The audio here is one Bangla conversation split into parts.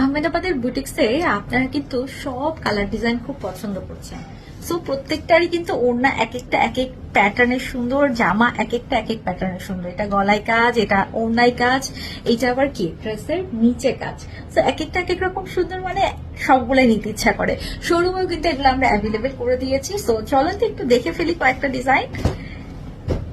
আহমেদাবাদের বুটিক্সে আপনারা কিন্তু সব কালার ডিজাইন খুব পছন্দ করছেন। সো প্রত্যেকটারই কিন্তু ওড়না এক একটা এক এক প্যাটার্নের সুন্দর, জামা এক একটা এক এক প্যাটার্নের সুন্দর। এটা গলায় কাজ, এটা ওড়নায় কাজ এইটা আবার কি? ড্রেসের নিচে কাজ। সো এক একটা এক এক রকম সুন্দর মানে সবগুলাই নিতে ইচ্ছা করে। শোরুমেও কিন্তু এগুলো আমরা অ্যাভেলেবেল করে দিয়েছি। সো চলেন তো একটু দেখে ফেলি কয়েকটা ডিজাইন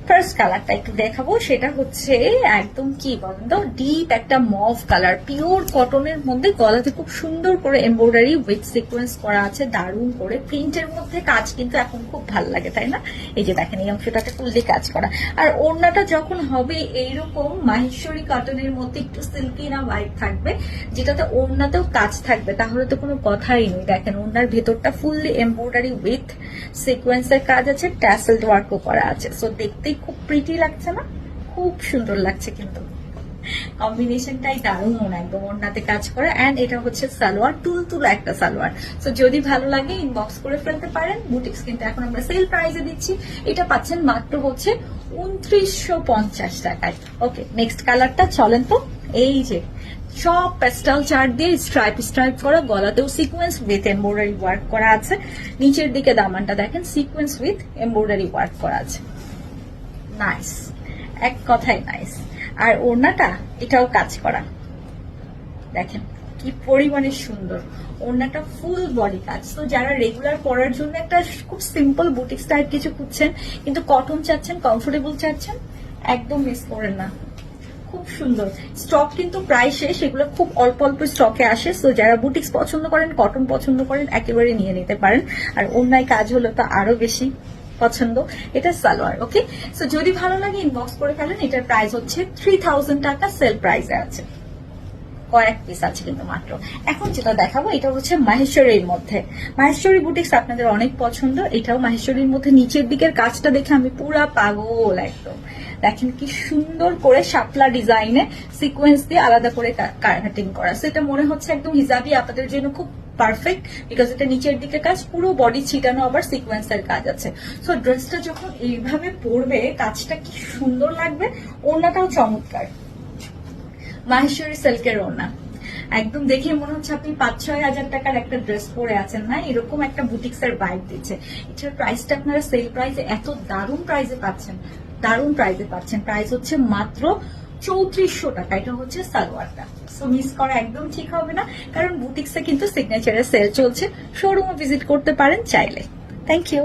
ফার্স্ট কালারটা একটু দেখাবো। সেটা হচ্ছে একদম কি বলেন তো ডিপ একটা মভ কালার পিওর কটনের মধ্যে গলাতে খুব সুন্দর করে এমব্রয়ডারি উইথ সিকোয়েন্স করা আছে, দারুণ করে। প্রিন্টের মধ্যে কাজ কিন্তু এখন খুব ভালো লাগে, তাই না? এই যে দেখেন, এই অংশটাতে ফুললি কাজ করা। আর ওড়নাটা যখন হবে এইরকম, মাহেশ্বরী কটনের মধ্যে একটু সিল্কি না হোয়াইট থাকবে, যেটাতে ওড়নাতেও কাজ থাকবে, তাহলে তো কোনো কথাই নেই। দেখেন, ওড়নার ভেতরটা ফুললি এমব্রয়ডারি উইথ সিকোয়েন্সের কাজ আছে ট্যাসেলড ওয়ার্কও করা আছে। সো দেখতেই খুব প্রিটি লাগছে না? খুব সুন্দর লাগছে কিন্তু। কম্বিনেশনটাই দারুণ একদম ওড়নাতে কাজ করে। অ্যান্ড এটা হচ্ছে সালোয়ার, তুলতুলা একটা সালোয়ার। তো যদি ভালো লাগে ইনবক্স করে ফেলতে পারেন। বুটিক্স কিন্তু এখন আমরা সেল প্রাইসে দিচ্ছি। এটা পাচ্ছেন মাত্র হচ্ছে উনত্রিশশো পঞ্চাশ টাকায়। ওকে নেক্সট কালারটা চলেন তো। এই যে, সব প্যাস্টাল চার্ট দিয়ে স্ট্রাইপ স্ট্রাইপ করা, গলাতেও সিকোয়েন্স উইথ এমব্রয়ডারি ওয়ার্ক করা আছে। নিচের দিকে দামানটা দেখেন সিকোয়েন্স উইথ এমব্রয়ডারি ওয়ার্ক করা আছে। নাইস এক কথাই নাইস আর ওড়নাটা, এটাও কাজ করা। দেখেন, কি পরিমাণে সুন্দর। ওড়নাটা ফুল বডি কাজ। তো যারা রেগুলার পরার জন্য একটা খুব সিম্পল বুটিক স্টাইল কিছু খুঁজছেন, কিন্তু কটন চাচ্ছেন কমফোর্টেবল চাচ্ছেন, একদম মিস করেন না। খুব সুন্দর। স্টক কিন্তু প্রায় শেষ, এগুলো খুব অল্প অল্প স্টকে আসে। সো যারা বুটিক্স পছন্দ করেন কটন পছন্দ করেন, একেবারে নিয়ে নিতে পারেন। আর অন্যায় কাজ হলো তো আরও বেশি। পছন্দ, এটা সালোয়ার ওকে সো যদি ভালো লাগে ইনবক্স করে ফেলেন, এটার প্রাইস হচ্ছে থ্রি থাউজেন্ড টাকা সেল প্রাইসে আছে। কয়েক পিস আছে কিন্তু মাত্র। এখন যেটা দেখাবো, এটা হচ্ছে মাহেশ্বরীর মধ্যে। মাহেশ্বরী বুটিক্স আপনাদের অনেক পছন্দ, এটাও মাহেশ্বরীর মধ্যে। নিচের দিকের কাজটা দেখে আমি পুরা পাগল একদম। দেখেন কি সুন্দর করে শাপলা ডিজাইনে সিকোয়েন্স দিয়ে আলাদা করে কাটিং করা। সো এটা মনে হচ্ছে একদম হিজাবি, আপনাদের জন্য খুব পারফেক্ট বিকজ এটা নিচের দিকে কাজ, পুরো বডি ছিটানো আবার সিকোয়েন্সের কাজ আছে। সো ড্রেসটা যখন এইভাবে পরবে, কাজটা কি সুন্দর লাগবে? ওড়নাটাও চমৎকার। মাহেশ্বরী সিল্কের ওড়না। একদম দেখে মনে হচ্ছে আপনি পাঁচ ছয় হাজার টাকার একটা ড্রেস পরে আছেন, না? এরকম একটা বুটিক্স এর বাইক দিচ্ছে। এটার প্রাইসটা আপনারা সেল প্রাইসে এত দারুণ প্রাইসে পাচ্ছেন। দারুণ প্রাইসে পাচ্ছেন। প্রাইস হচ্ছে মাত্র চৌত্রিশশো টাকা। এটা হচ্ছে সালোয়ারটা। সো মিস করা একদম ঠিক হবে না, কারণ বুটিক্সে কিন্তু সিগনেচারের সেল চলছে। শোরুমও ভিজিট করতে পারেন চাইলে। Thank you